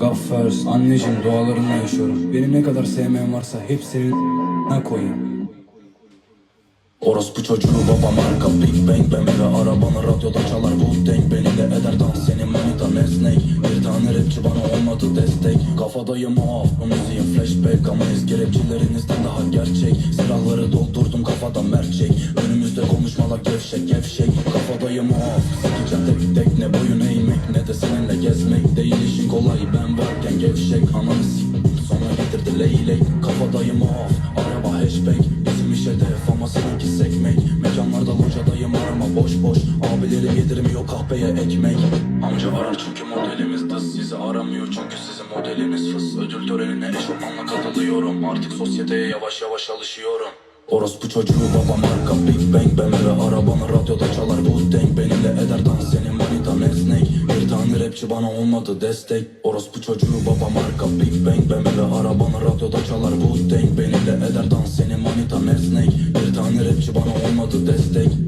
Gaffers, anneciğim dualarınla yaşıyorum. Beni ne kadar sevmeyen varsa hepsinin ne koyayım. Orospu çocuğu baba marka Big Bang BMW arabanı radyoda çalar. Bu denk Beni de eder dans senin manita mesnek Bir tane rapçi bana olmadı destek. Kafadayım off bu müziğin flashback. Ama eski rapçilerinizden daha gerçek. Silahları doldurdum kafada merçek. Önümüzde konuşmalar gevşek gevşek. Kafadayım off Sikeceğim tek tek ne boyun eğmek Gezmek Değil işin kolay. Ben varken gevşek Ananı Sonra getirdi leylek. Kafadayım off Araba hatchback. Bizim iş hedef ama seninki sekmek. Mekanlarda locadayım arama boş boş. Abilerim yedirmiyor kahveye ekmek. Amca arar çünkü modelimiz dız Sizi aramıyor. Çünkü sizin modeliniz fıs. Ödül törenine eşofmanla katılıyorum. Artık sosyeteye yavaş yavaş alışıyorum. Orospu çocuğu baba marka Big Bang. BMW arabanı radyoda çalar rapçi bana olmadı destek. Orospu çocuğu baba marka. Big Bang BMW arabanı radyoda çalar. Denk Benimle eder dans. Senin manita mesnek Bir tane rapçi bana olmadı destek